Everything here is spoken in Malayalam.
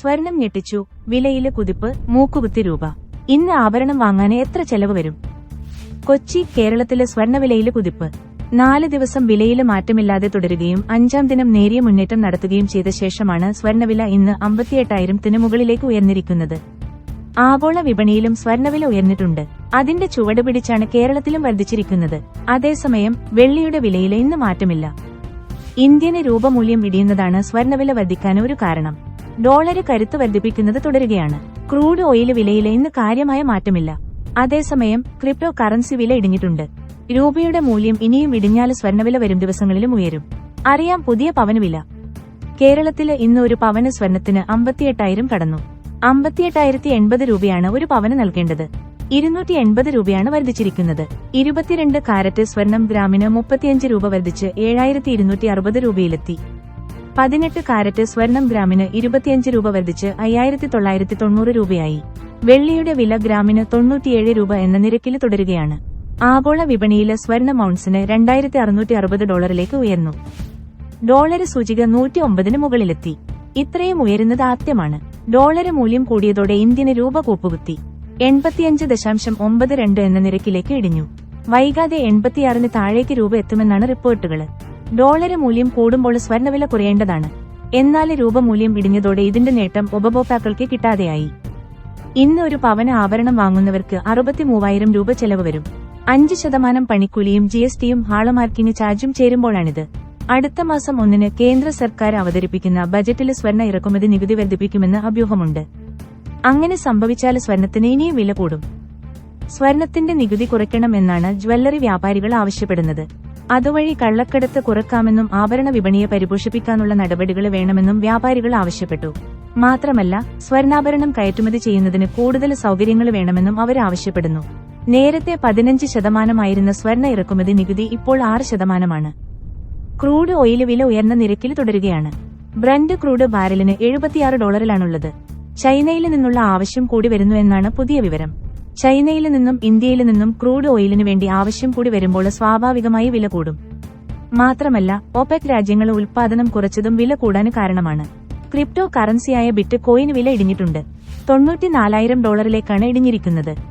സ്വർണം ഞെട്ടിച്ചു. വിലയിൽ കുതിപ്പ് മൂക്കുകുത്തി രൂപ. ഇന്ന് ആഭരണം വാങ്ങാൻ എത്ര ചെലവ് വരും? കൊച്ചി കേരളത്തിലെ സ്വർണവിലയിൽ കുതിപ്പ്. നാല് ദിവസം വിലയിൽ മാറ്റമില്ലാതെ തുടരുകയും അഞ്ചാം ദിനം നേരിയ മുന്നേറ്റം നടത്തുകയും ചെയ്ത ശേഷമാണ് സ്വർണവില ഇന്ന് അമ്പത്തിയെട്ടായിരത്തിന് മുകളിലേക്ക് ഉയർന്നിരിക്കുന്നത്. ആഗോള വിപണിയിലും സ്വർണവില ഉയർന്നിട്ടുണ്ട്. അതിന്റെ ചുവട് പിടിച്ചാണ് കേരളത്തിലും വർദ്ധിച്ചിരിക്കുന്നത്. അതേസമയം വെള്ളിയുടെ വിലയിൽ ഇന്ന് മാറ്റമില്ല. ഇന്ത്യന് രൂപമൂല്യം ഇടിയുന്നതാണ് സ്വർണവില വർദ്ധിക്കാൻ ഒരു കാരണം. ഡോളര് കരുത്ത് വർദ്ധിപ്പിക്കുന്നത് തുടരുകയാണ്. ക്രൂഡ് ഓയിൽ വിലയിൽ ഇന്ന് കാര്യമായ മാറ്റമില്ല. അതേസമയം ക്രിപ്റ്റോ കറൻസി വില ഇടിഞ്ഞിട്ടുണ്ട്. രൂപയുടെ മൂല്യം ഇനിയും ഇടിഞ്ഞാൽ സ്വർണവില വരും ദിവസങ്ങളിലും ഉയരും. അറിയാം പുതിയ പവന് വില. കേരളത്തിൽ ഇന്ന് ഒരു പവന് സ്വർണത്തിന് അമ്പത്തിയെട്ടായിരം കടന്നു. അമ്പത്തിയെട്ടായിരത്തി എൺപത് രൂപയാണ് ഒരു പവന് നൽകേണ്ടത്. ഇരുന്നൂറ്റി എൺപത് രൂപയാണ് വർദ്ധിച്ചിരിക്കുന്നത്. ഇരുപത്തിരണ്ട് കാരറ്റ് സ്വർണം ഗ്രാമിന് മുപ്പത്തിയഞ്ച് രൂപ വർദ്ധിച്ച് ഏഴായിരത്തി ഇരുന്നൂറ്റി അറുപത് രൂപയിലെത്തി. പതിനെട്ട് കാരറ്റ് സ്വർണം ഗ്രാമിന് ഇരുപത്തിയഞ്ച് രൂപ വർദ്ധിച്ച് അയ്യായിരത്തി തൊള്ളായിരത്തി തൊണ്ണൂറ് രൂപയായി. വെള്ളിയുടെ വില ഗ്രാമിന് തൊണ്ണൂറ്റിയേഴ് രൂപ എന്ന നിരക്കിൽ തുടരുകയാണ്. ആഗോള വിപണിയിലെ സ്വർണ മൗൺസിന് രണ്ടായിരത്തി അറുന്നൂറ്റി അറുപത് ഡോളറിലേക്ക് ഉയർന്നു. ഡോളർ സൂചിക നൂറ്റി ഒമ്പതിന് മുകളിലെത്തി. ഇത്രയും ഉയരുന്നത് ആദ്യമാണ്. ഡോളർ മൂല്യം കൂടിയതോടെ ഇന്ത്യന് രൂപ കൂപ്പുകുത്തി. എൺപത്തിയഞ്ച് ദശാംശം ഒമ്പത് രണ്ട് എന്ന നിരക്കിലേക്ക് ഇടിഞ്ഞു. വൈകാതെ എൺപത്തിയാറിന് താഴേക്ക് രൂപ എത്തുമെന്നാണ് റിപ്പോർട്ടുകൾ ഡോളർ മൂല്യം കൂടുമ്പോൾ സ്വർണവില കുറയേണ്ടതാണ്. എന്നാൽ രൂപ മൂല്യം ഇടിഞ്ഞതോടെ ഇതിന്റെ നേട്ടം ഉപഭോക്താക്കൾക്ക് കിട്ടാതെയായി. ഇന്ന് ഒരു പവന ആവരണം വാങ്ങുന്നവർക്ക് അറുപത്തി മൂവായിരം രൂപ ചെലവ് വരും. അഞ്ച് ശതമാനം പണിക്കൂലിയും ജി എസ് ടിയും ഹാളമാർക്കിന് ചാർജും ചേരുമ്പോഴാണിത്. അടുത്ത മാസം ഒന്നിന് കേന്ദ്ര സർക്കാർ അവതരിപ്പിക്കുന്ന ബജറ്റിൽ സ്വർണ ഇറക്കുമതി നികുതി വർദ്ധിപ്പിക്കുമെന്ന് അഭ്യൂഹമുണ്ട്. അങ്ങനെ സംഭവിച്ചാൽ സ്വർണത്തിന് ഇനിയും വില കൂടും. സ്വർണത്തിന്റെ നികുതി കുറയ്ക്കണമെന്നാണ് ജ്വല്ലറി വ്യാപാരികൾ ആവശ്യപ്പെടുന്നത്. അതുവഴി കള്ളക്കടത്ത് കുറക്കാമെന്നും ആഭരണ വിപണിയെ പരിപോഷിപ്പിക്കാനുള്ള നടപടികൾ വേണമെന്നും വ്യാപാരികൾ ആവശ്യപ്പെട്ടു. മാത്രമല്ല സ്വർണാഭരണം കയറ്റുമതി ചെയ്യുന്നതിന് കൂടുതൽ സൗകര്യങ്ങൾ വേണമെന്നും അവർ ആവശ്യപ്പെടുന്നു. നേരത്തെ പതിനഞ്ച് ശതമാനമായിരുന്ന സ്വർണ ഇറക്കുമതി നികുതി ഇപ്പോൾ ആറ് ശതമാനമാണ്. ക്രൂഡ് ഓയിൽ വില ഉയർന്ന നിരക്കിൽ തുടരുകയാണ്. ബ്രണ്ട് ക്രൂഡ് ബാരലിന് എഴുപത്തിയാറ് ഡോളറിലാണുള്ളത്. ചൈനയിൽ നിന്നുള്ള ആവശ്യം കൂടി വരുന്നു എന്നാണ് പുതിയ വിവരം. ചൈനയിൽ നിന്നും ഇന്ത്യയിൽ നിന്നും ക്രൂഡ് ഓയിലിനു വേണ്ടി ആവശ്യം കൂടി വരുമ്പോൾ സ്വാഭാവികമായി വില കൂടും. മാത്രമല്ല ഒപെക് രാജ്യങ്ങൾ ഉൽപാദനം കുറച്ചതും വില കൂടാൻ കാരണമാണ്. ക്രിപ്റ്റോ കറൻസിയായ ബിറ്റ് കോയിന് വില ഇടിഞ്ഞിട്ടുണ്ട്. തൊണ്ണൂറ്റിനാലായിരം ഡോളറിലേക്കാണ് ഇടിഞ്ഞിരിക്കുന്നത്.